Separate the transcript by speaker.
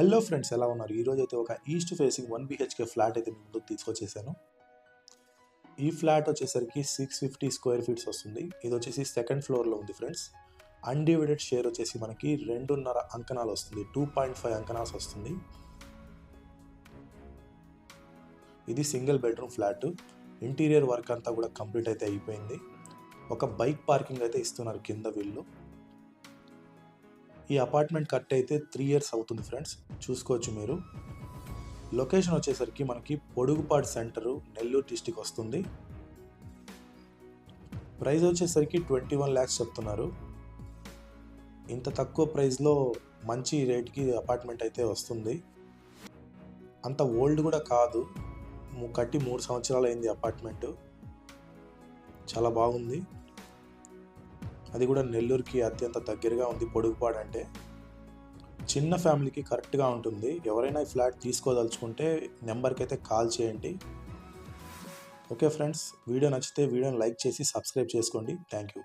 Speaker 1: Hello friends ఎలా ఉన్నారు? ఈరోజు అయితే ఒక east facing one BHK flat అయితే మీ ముందుకు తీసుకొచ్చేసాను. ఈ ఫ్లాట్ వచ్చేసరికి సిక్స్ ఫిఫ్టీ స్క్వేర్ ఫీట్స్ వస్తుంది. ఇది వచ్చేసి సెకండ్ ఫ్లోర్లో ఉంది ఫ్రెండ్స్. అన్డివైడెడ్ షేర్ వచ్చేసి మనకి రెండున్నర అంకణాలు వస్తుంది. టూ పాయింట్ ఫైవ్ అంకణాస్ వస్తుంది. ఇది single bedroom flat. Interior work అంతా కూడా కంప్లీట్ అయితే అయిపోయింది. ఒక బైక్ పార్కింగ్ అయితే ఇస్తున్నారు కింద వీళ్ళు. ఈ అపార్ట్మెంట్ కట్ అయితే త్రీ ఇయర్స్ అవుతుంది ఫ్రెండ్స్ చూసుకోవచ్చు మీరు. లొకేషన్ వచ్చేసరికి మనకి పొడుగుపాడు సెంటరు నెల్లూరు డిస్టిక్ వస్తుంది. ప్రైస్ వచ్చేసరికి ట్వంటీ వన్ ల్యాక్స్ చెప్తున్నారు. ఇంత తక్కువ ప్రైస్లో మంచి రేట్కి అపార్ట్మెంట్ అయితే వస్తుంది. అంత ఓల్డ్ కూడా కాదు. కట్టి మూడు సంవత్సరాలు అయింది అపార్ట్మెంట్ చాలా బాగుంది. అది కూడా నెల్లూరుకి అత్యంత దగ్గరగా ఉంది. పొడుగుపాడు అంటే చిన్న ఫ్యామిలీకి కరెక్ట్గా ఉంటుంది. ఎవరైనా ఈ ఫ్లాట్ తీసుకోదలుచుకుంటే నెంబర్కి అయితే కాల్ చేయండి. ఓకే ఫ్రెండ్స్ వీడియో నచ్చితే వీడియోని లైక్ చేసి సబ్స్క్రైబ్ చేసుకోండి. Thank you